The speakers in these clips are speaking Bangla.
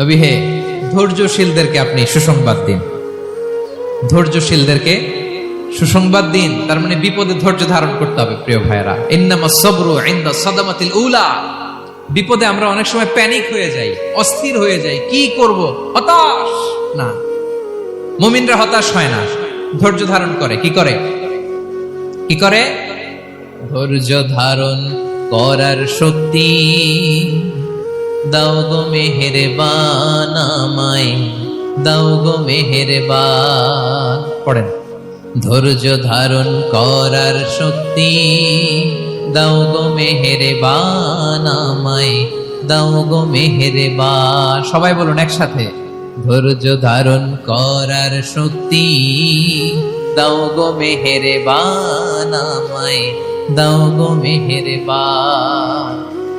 নবী হে, ধৈর্যশীলদেরকে আপনি সুসংবাদ দিন। ধৈর্যশীলদেরকে সুসংবাদ দিন, তার মানে বিপদে ধৈর্য ধারণ করতে হবে, প্রিয় ভাইরা ইন্নামা সবরু ইনদা উলা। বিপদে আমরা অনেক সময় প্যানিক হয়ে যাই, অস্থির হয়ে যাই, কি করব? হতাশ? না। মুমিনরা হতাশ হয় না, ধৈর্য ধারণ করে, কি করে? কি করে? ধৈর্য ধারণ করার শক্তি। দাও গো মেহেরবান আমায়, দাও গো মেহেরবান। পড়েন। ধৈর্য ধারণ করার শক্তি, দাও গো মেহেরবান আমায়, দাও গো মেহেরবান। সবাই বলুন একসাথে। ধৈর্য ধারণ করার শক্তি, দাও গো মেহেরবান আমায়, দাও গো মেহেরবান।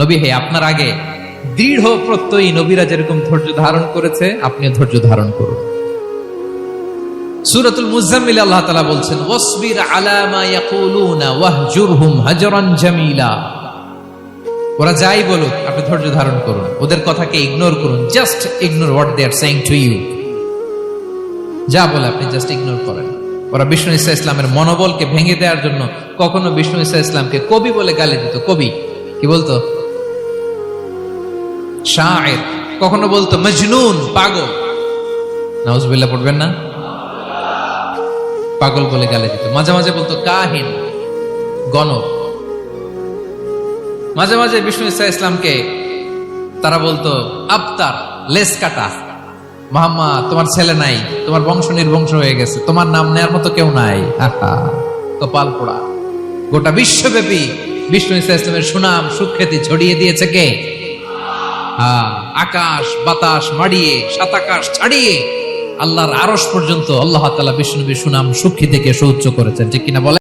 নবী হে, আপনার আগে দৃঢ় প্রত্যয়ী নবীরা যেরকম ধৈর্য ধারণ করেছে, আপনিও ধৈর্য ধারণ করুন। সূরাতুল মুজাম্মিল আল্লাহ বলছেন হাজরান জামিলা। ওরা যাই বলুক, আপনি ধৈর্য ধারণ করুন। ওদের কথাকে ইগনোর করুন just ignore what they are saying to you যা বলে আপনি জাস্ট ইগনোর করেন। ওরা বিষ্ণু ইসা ইসলামের মনোবলকে ভেঙে দেওয়ার জন্য কখনো বিষ্ণু ইসা ইসলামকে কবি বলে গালি দিত। কবি? কি বলতো? শায়ের, কখনো বলতো মজনুন, পাগল। নাউজবিল্লাহ, পড়বেন না? পাগল বলে গালি দিত। মাঝে মাঝে বলতো কাহিন, গণক। মাঝে মাঝে বিষ্ণু ইসা ইসলামকে তারা বলতো আবতার, লেস কাটা। মাহাম্মা, তোমার ছেলে নাই, তোমার বংশ নির্বংশ হয়ে গেছে, তোমার নাম নেয়ার মতো কেউ নাই। কপাল পোড়া। গোটা বিশ্বব্যাপী বিষ্ণু ইসা ইসলামের সুনাম, সুখ্যাতি ছড়িয়ে দিয়েছে কে? আকাশ, বাতাস মাড়িয়ে সাত আকাশ ছাড়িয়ে আল্লাহর আরস পর্যন্ত আল্লাহ তালা বিষ্ণু সুনাম সুখী থেকে সৌচ্চ করেছেন, ঠিক কিনা বলে